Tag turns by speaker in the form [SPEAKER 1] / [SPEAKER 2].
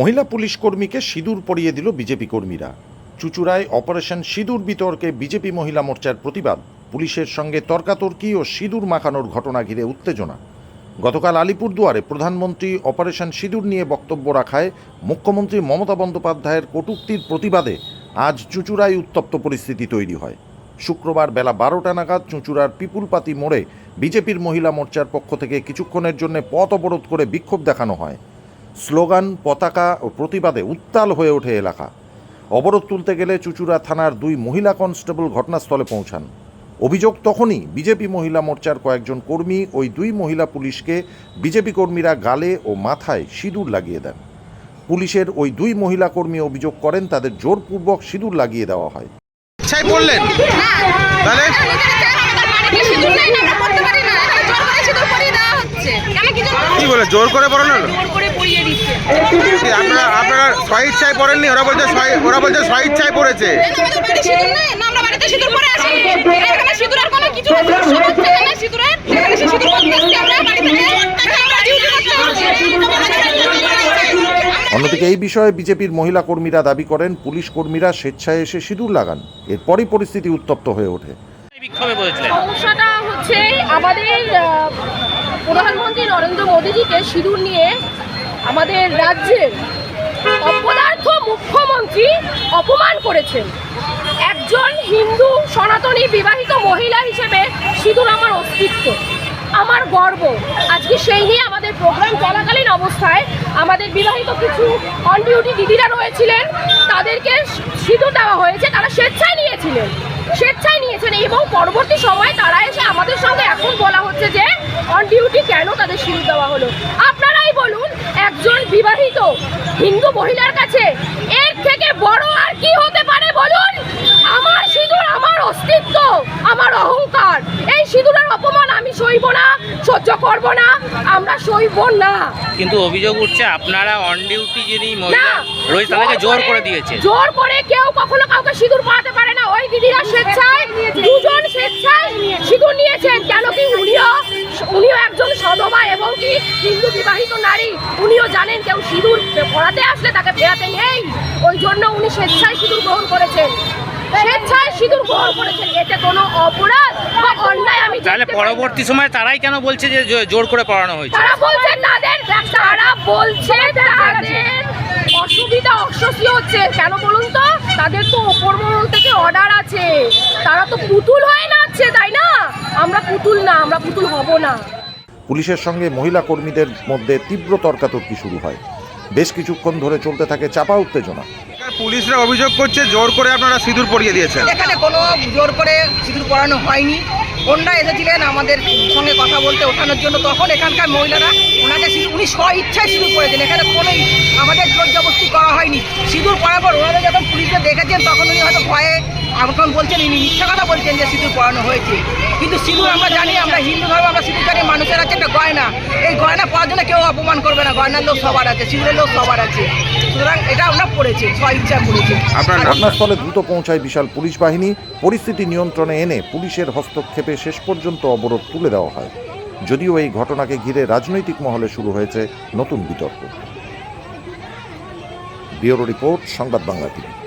[SPEAKER 1] মহিলা পুলিশ কর্মীকে সিঁদুর পরিয়ে দিল বিজেপি কর্মীরা। চুচুড়ায় অপারেশন সিঁদুর বিতর্কে বিজেপি মহিলা মোর্চার প্রতিবাদ। পুলিশের সঙ্গে তর্কাতর্কি ও সিঁদুর মাখানোর ঘটনা ঘিরে উত্তেজনা। গতকাল আলিপুরদুয়ারে প্রধানমন্ত্রী অপারেশন সিঁদুর নিয়ে বক্তব্য রাখায় মুখ্যমন্ত্রী মমতা বন্দ্যোপাধ্যায়ের কটূক্তির প্রতিবাদে আজ চুচুড়ায় উত্তপ্ত পরিস্থিতি তৈরি হয়। শুক্রবার বেলা বারোটা নাগাদ চুঁচুড়ার পিপুলপাতি মোড়ে বিজেপির মহিলা মোর্চার পক্ষ থেকে কিছুক্ষণের জন্য পথ অবরোধ করে বিক্ষোভ দেখানো হয়। স্লোগান পতাকা ও প্রতিবাদে উত্তাল হয়ে ওঠে এলাকা। অবরোধ তুলতে গেলে চুচুড়া থানার দুই মহিলা কনস্টেবল ঘটনাস্থলে পৌঁছান। অভিযোগ তখনই বিজেপি মহিলা মোর্চার কয়েকজন কর্মী ওই দুই মহিলা পুলিশকে বিজেপি কর্মীরা গালে ও মাথায় সিঁদুর লাগিয়ে দেন। পুলিশের ওই দুই মহিলা কর্মী অভিযোগ করেন তাদের জোরপূর্বক সিঁদুর লাগিয়ে দেওয়া হয়।
[SPEAKER 2] পড়লেন? জোর করে পড়ানো আপনারা আপনারা স্বইচ্ছায় পড়েননি? ওরা বলছে ওরা বলছে স্বইচ্ছায় পড়েছে।
[SPEAKER 1] অন্যদিকে এই বিষয়ে বিজেপির মহিলা কর্মীরা দাবি করেন পুলিশ কর্মীরা স্বেচ্ছায় এসে সিঁদুর লাগান। এরপরই পরিস্থিতি উত্তপ্ত হয়ে ওঠে।
[SPEAKER 3] বিক্ষোভে বলেছিলেন।
[SPEAKER 4] সমস্যাটা হচ্ছে আমাদের প্রধানমন্ত্রী নরেন্দ্র মোদীজিকে সিঁদুর নিয়ে আমাদের রাজ্যের অপদার্থ মুখ্যমন্ত্রী অপমান করেছেন। একজন হিন্দু সনাতনী বিবাহিত মহিলা হিসেবে সিঁদুর আমার অস্তিত্ব, আমার গর্ব। আজকে সেই নিয়ে আমাদের প্রোগ্রাম চলাকালীন অবস্থায় আমাদের বিবাহিত কিছু অন ডিউটি দিদিরা রয়েছিলেন, তাদেরকে সিঁদুর দেওয়া হয়েছে, তারা স্বেচ্ছায় নিয়েছিলেন। স্বেচ্ছায় নিয়েছেন এবং পরবর্তী সময় তারা এসে আমাদের সঙ্গে এখন বলা হচ্ছে যে অন ডিউটি কেন তাদের শিরু দেওয়া হলো? আপনারাই বলুন, একজন বিবাহিত হিন্দু মহিলার কাছে এর থেকে বড় আর কি হতে পারে বলুন? আমার সিঁদুর, আমার অস্তিত্ব, আমার অহংকার, এই সিঁদুরের অপমান আমি সইব না সহ্য করব না আমরা সইব না।
[SPEAKER 3] কিন্তু অভিযোগ উঠছে আপনারা অন ডিউটি যিনি মহিলা রয়েছে তাদেরকে জোর করে দিয়েছে।
[SPEAKER 4] জোর করে কেউ কখনো কাউকে সিঁদুর পরাতে পারে না। ওই দিদিরা স্বেচ্ছায় দুজন স্বেচ্ছায় সিঁদুর নিয়েছেন। কেন কি উনিও উনিও একজন সধবা এবং কি হিন্দু বিবাহিত নারী। উনিও জানেন কেউ সিঁদুর পরাতে আসলে তাকে ফেরাতে নেই। ওই জন্য উনি স্বেচ্ছায় সিঁদুর গ্রহণ করেছেন। স্বেচ্ছায় সিঁদুর গ্রহণ করেছেন। এতে কোনো অপরাধ আমি
[SPEAKER 3] তাহলে। পরবর্তী সময় তারাই কেন বলছে যে জোর করে পড়ানো হয়েছে?
[SPEAKER 4] তারা বলছে তাদের তারা বলছে তাদের অসুবিধা অস্বস্তি হচ্ছে। কেন বলুন তো? তাদের তো ওপর মহল থেকে অর্ডার আছে। তারা তো পুতুল হয়ে নাচছে তাই না? আমরা পুতুল না আমরা পুতুল হব না।
[SPEAKER 1] পুলিশের সঙ্গে মহিলা কর্মীদের মধ্যে তীব্র তর্কাতর্কি শুরু হয়। বেশ কিছুক্ষণ ধরে চলতে থাকে চাপা উত্তেজনা।
[SPEAKER 2] পুলিশরা অভিযোগ করছে জোর করে আপনারা সিঁদুর পরিয়ে দিয়েছেন।
[SPEAKER 5] এখানে কোনো জোর করে সিঁদুর পরানো হয়নি। ওনারা এসেছিলেন আমাদের সঙ্গে কথা বলতে ওঠানোর জন্য। তখন এখানকার মহিলারা, ওনাকে উনি স্ব ইচ্ছায় সিঁদুর করেছেন এখানে কোনো আমাদের জোর জবস্তি করা হয়নি। সিঁদুর পড়ার পর ওনাদের যখন পুলিশকে দেখেছেন, তখন উনি হয়তো ভয়ে এখন বলছেন ইনি মিথ্যা কথা বলছেন যে সিঁদুর পড়ানো হয়েছে। কিন্তু সিঁদুর আমরা জানি, আমরা হিন্দু ধর্ম আমরা সিঁদুর মানুষের আছে একটা গয়না। এই গয়না পাওয়ার জন্য কেউ অপমান করবে না। গয়নার লোক সবার আছে সিঁদুরের লোক সবার আছে। সুতরাং এটা আমরা পড়েছি স্ব পড়েছি
[SPEAKER 1] ঘটনাস্থলে দ্রুত পৌঁছায় বিশাল পুলিশ বাহিনী। পরিস্থিতি নিয়ন্ত্রণে এনে পুলিশের হস্তক্ষেপে শেষ পর্যন্ত অবরোধ তুলে দেওয়া হয়। যদিও এই ঘটনাকে ঘিরে রাজনৈতিক মহলে শুরু হয়েছে নতুন বিতর্ক। ব্যুরো রিপোর্ট সংবাদ বাংলা টিভি।